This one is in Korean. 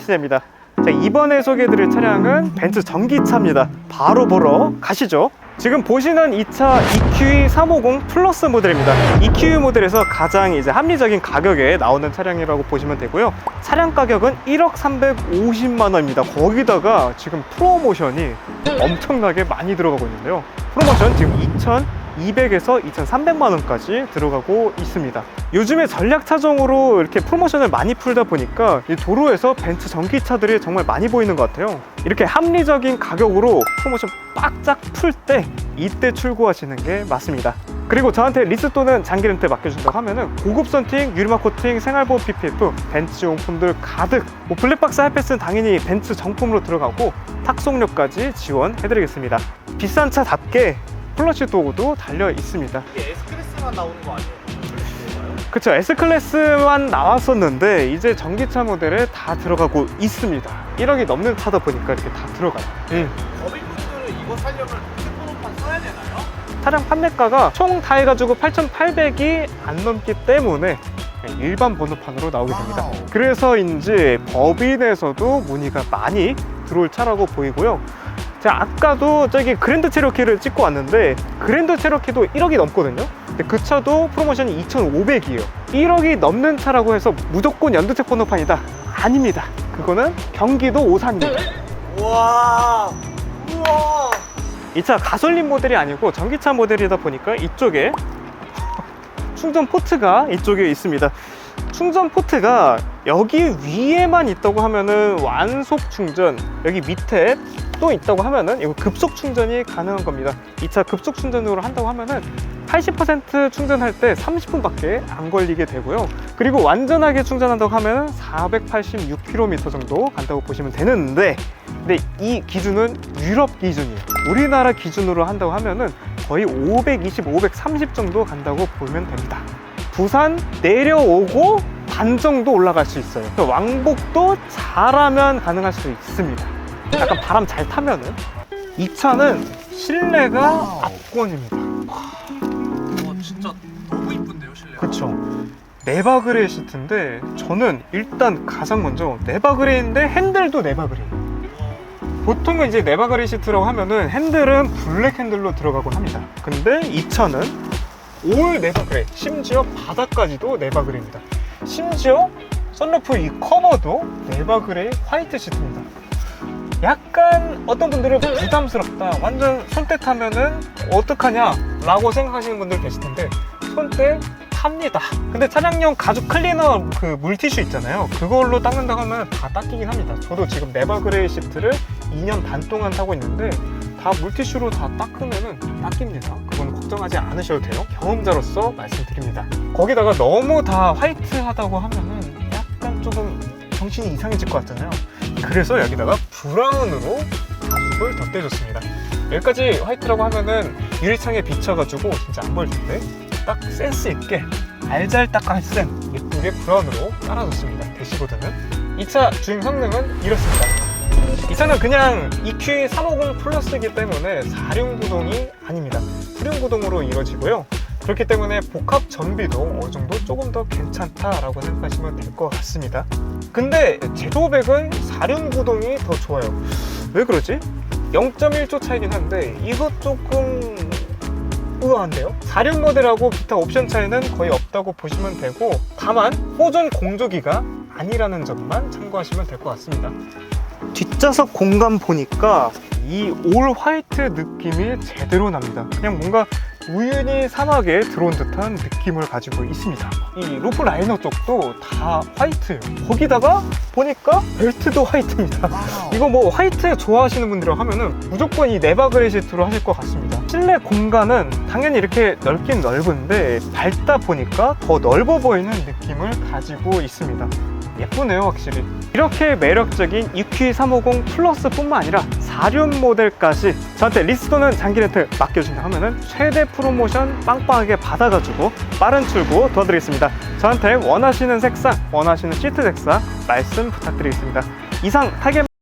시대입니다. 자, 이번에 소개해드릴 차량은 벤츠 전기차입니다. 바로 보러 가시죠. 지금 보시는 이 차 EQE 350 플러스 모델입니다. EQE 모델에서 가장 이제 합리적인 가격에 나오는 차량이라고 보시면 되고요. 차량 가격은 1억 350만 원입니다. 거기다가 지금 프로모션이 엄청나게 많이 들어가고 있는데요. 프로모션 지금 2,200에서 2,300만 원까지 들어가고 있습니다. 요즘에 전략 차종으로 이렇게 프로모션을 많이 풀다 보니까 이 도로에서 벤츠 전기차들이 정말 많이 보이는 것 같아요. 이렇게 합리적인 가격으로 프로모션 빡짝 풀 때 이때 출고하시는 게 맞습니다. 그리고 저한테 리스 또는 장기 렌트 맡겨준다고 하면은 고급 선팅, 유리막 코팅, 생활보험 PPF, 벤츠 용품들 가득. 뭐 블랙박스 할패스는 당연히 벤츠 정품으로 들어가고 탁송료까지 지원해드리겠습니다. 비싼 차답게 플러시 도어도 달려 있습니다. 이게 S클래스만 나오는 거 아니에요? 그쵸 S클래스만 나왔었는데 이제 전기차 모델에 다 들어가고 있습니다 1억이 넘는 차다 보니까 이렇게 다 들어가요 음. 법인분들은 이거 살려면 핸드폰판 써야 되나요? 차량 판매가가 총 다 해가지고 8,800이 안 넘기 때문에 일반 번호판으로 나오게 됩니다. 그래서인지 법인에서도 문의가 많이 들어올 차라고 보이고요 제가 아까도 저기 그랜드 체로키를 찍고 왔는데 그랜드 체로키도 1억이 넘거든요. 근데 그 차도 프로모션이 2,500이에요. 1억이 넘는 차라고 해서 무조건 연두색 번호판이다. 아닙니다. 그거는 경기도 오산입니다. 우와! 우와! 이 차 가솔린 모델이 아니고 전기차 모델이다 보니까 이쪽에 충전 포트가 이쪽에 있습니다. 충전 포트가 여기 위에만 있다고 하면은 완속 충전, 여기 밑에 또 있다고 하면은 이거 급속 충전이 가능한 겁니다. 이차 급속 충전으로 한다고 하면은 80% 충전할 때 30분밖에 안 걸리게 되고요. 그리고 완전하게 충전한다고 하면 486km 정도 간다고 보시면 되는데, 근데 이 기준은 유럽 기준이에요. 우리나라 기준으로 한다고 하면은 거의 520, 530 정도 간다고 보면 됩니다. 부산 내려오고 반 정도 올라갈 수 있어요. 왕복도 잘하면 가능할 수 있습니다. 약간 바람 잘 타면은 이 차는 실내가 압권입니다. 우와 진짜 너무 이쁜데요 실내 그쵸. 네바그레이 시트인데 저는 일단 가장 먼저 네바그레이인데 핸들도 네바그레이. 보통은 이제 네바그레이 시트라고 하면은 핸들은 블랙 핸들로 들어가곤 합니다. 근데 이 차는 올 네바그레이, 심지어 바닥까지도 네바그레이입니다. 심지어 썬루프 이 커버도 네바그레이 화이트 시트입니다. 약간 어떤 분들은 부담스럽다. 완전 손때 타면은 어떡하냐? 라고 생각하시는 분들 계실 텐데 손때 탑니다. 근데 차량용 가죽 클리너 그 물티슈 있잖아요. 그걸로 닦는다고 하면 다 닦이긴 합니다. 저도 지금 네바그레이 시트를 2년 반 동안 타고 있는데 다 물티슈로 다 닦으면은 닦입니다. 그건 걱정하지 않으셔도 돼요. 경험자로서 말씀드립니다. 거기다가 너무 다 화이트하다고 하면은 약간 조금 정신이 이상해질 것 같잖아요. 그래서 여기다가 브라운으로 가죽을 덧대줬습니다. 여기까지 화이트라고 하면은 유리창에 비쳐가지고 진짜 안 보일 텐데 딱 센스 있게 알잘딱할센 예쁘게 브라운으로 깔아줬습니다. 대시보드는 이 차 주행 성능은 이렇습니다. 이 차는 그냥 EQ 350 플러스이기 때문에 4륜 구동이 아닙니다. 7륜 구동으로 이루어지고요. 그렇기 때문에 복합 전비도 어느 정도 조금 더 괜찮다라고 생각하시면 될 것 같습니다. 근데 제조백은 4륜 구동이 더 좋아요. 왜 그러지? 0.1초 차이긴 한데 이거 조금 의아한데요? 4륜 모델하고 기타 옵션 차이는 거의 없다고 보시면 되고 다만 호전 공조기가 아니라는 점만 참고하시면 될 것 같습니다. 뒷좌석 공간 보니까 이 올 화이트 느낌이 제대로 납니다. 그냥 뭔가 우연히 사막에 들어온 듯한 느낌을 가지고 있습니다. 이 루프 라이너 쪽도 다 화이트예요. 거기다가 보니까 벨트도 화이트입니다. 이거 뭐 화이트 좋아하시는 분들이라고 하면은 무조건 이 네바그레 시트로 하실 것 같습니다. 실내 공간은 당연히 이렇게 넓긴 넓은데 밟다 보니까 더 넓어 보이는 느낌을 가지고 있습니다. 예쁘네요 확실히. 이렇게 매력적인 EQ350 플러스 뿐만 아니라 4륜 모델까지 저한테 리스 또는 장기 렌트 맡겨준다 하면은 최대 프로모션 빵빵하게 받아가지고 빠른 출고 도와드리겠습니다. 저한테 원하시는 색상 원하시는 시트 색상 말씀 부탁드리겠습니다. 이상 타겟